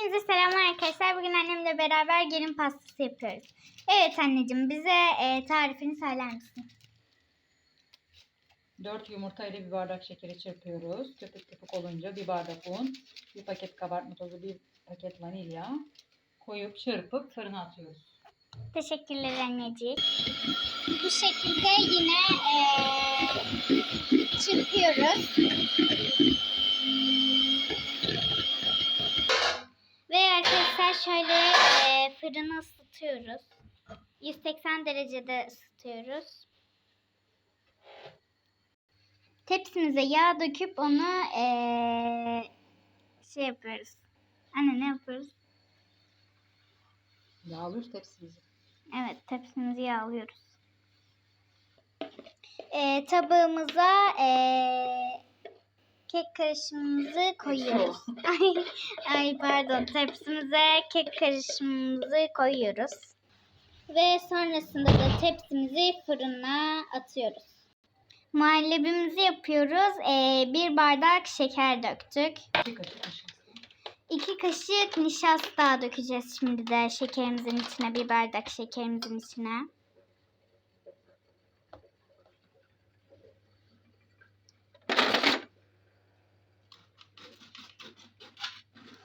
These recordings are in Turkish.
Hepinize selamlar arkadaşlar. Bugün annemle beraber gelin pastası yapıyoruz. Evet anneciğim bize e, tarifini söyler misin? 4 yumurta ile bir bardak şekeri çırpıyoruz. Köpük köpük olunca bir bardak un, bir paket kabartma tozu, bir paket vanilya koyup çırpıp fırına atıyoruz. Teşekkürler anneciğim. Bu şekilde yine e, çırpıyoruz. Arkadaşlar şöyle e, fırını ısıtıyoruz. 180 derecede ısıtıyoruz. Tepsimize yağ döküp onu e, şey yapıyoruz. Anne ne yapıyoruz? Yağlıyoruz tepsimizi. Evet, tepsimizi yağlıyoruz. Ee, tabağımıza ee, kek karışımımızı koyuyoruz. ay, ay pardon, tepsimize kek karışımımızı koyuyoruz. Ve sonrasında da tepsimizi fırına atıyoruz. Muhallebimizi yapıyoruz. Ee, bir bardak şeker döktük. 2 kaşık nişasta. İki kaşık nişasta dökeceğiz şimdi de şekerimizin içine. Bir bardak şekerimizin içine.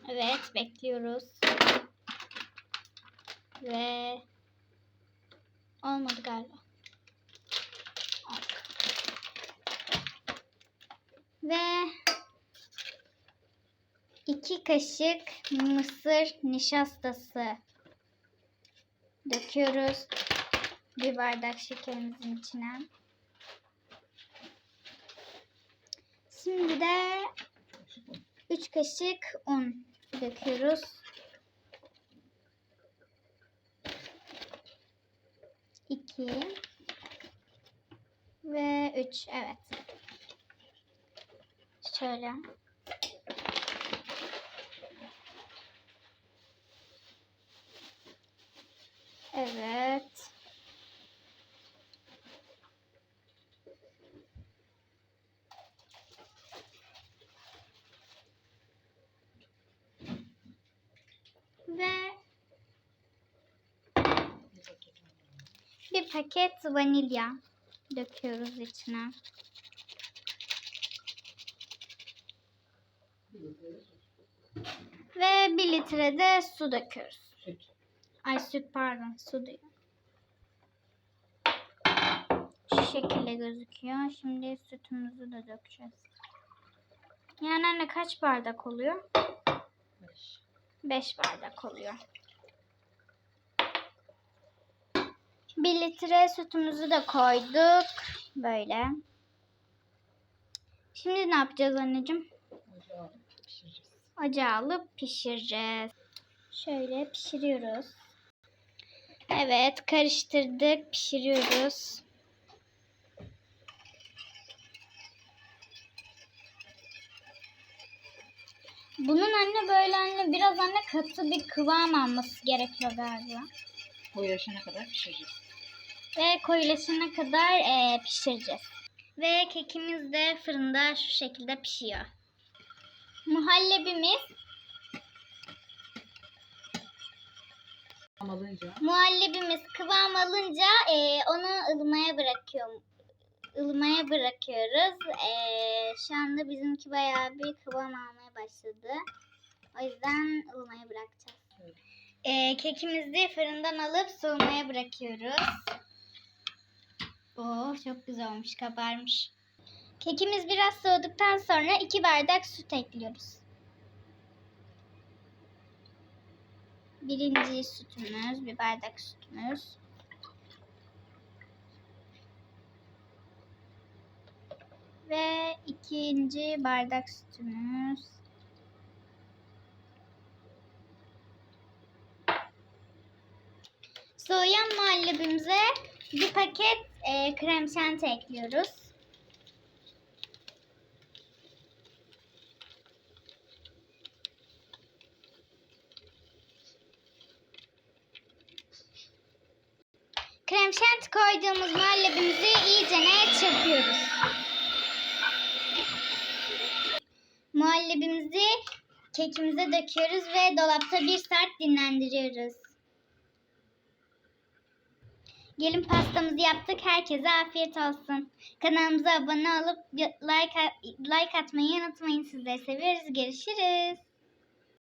Evet bekliyoruz. Ve olmadı galiba. Ve 2 kaşık mısır nişastası döküyoruz. Bir bardak şekerimizin içine. Şimdi de 3 kaşık un döküyoruz. İki ve üç. Evet. Şöyle. Evet. Ve Bir paket vanilya. Bir paket vanilya döküyoruz içine. Ve bir litre de su döküyoruz. Süt. Ay süt pardon su diyor. Şu şekilde gözüküyor. Şimdi sütümüzü de dökeceğiz. Yani anne kaç bardak oluyor? 5. 5 bardak oluyor. 1 litre sütümüzü de koyduk. Böyle. Şimdi ne yapacağız anneciğim? Ocağa alıp pişireceğiz. Şöyle pişiriyoruz. Evet karıştırdık pişiriyoruz. Bunun anne böyle anne biraz anne katı bir kıvam alması gerekiyor galiba. Koyulaşana kadar pişireceğiz. Ve koyulaşana kadar eee, pişireceğiz. Ve kekimiz de fırında şu şekilde pişiyor. Muhallebimiz alınca Muhallebimiz kıvam alınca eee, onu ılımaya bırakıyorum. ılımaya bırakıyoruz. Eee, şu anda bizimki bayağı bir kıvam almaya başladı. O yüzden ılımaya bırakacağız. Evet. Eee, kekimizi fırından alıp soğumaya bırakıyoruz. Çok güzel olmuş kabarmış. Kekimiz biraz soğuduktan sonra 2 bardak süt ekliyoruz. Birinci sütümüz, bir bardak sütümüz. Ve ikinci bardak sütümüz. Soğuyan muhallebimize bir paket e, krem şanti ekliyoruz. Krem şanti koyduğumuz muhallebimizi iyice çırpıyoruz. Muhallebimizi kekimize döküyoruz ve dolapta bir saat dinlendiriyoruz. Gelin pastamızı yaptık. Herkese afiyet olsun. Kanalımıza abone olup like, like atmayı unutmayın. Sizleri seviyoruz. Görüşürüz.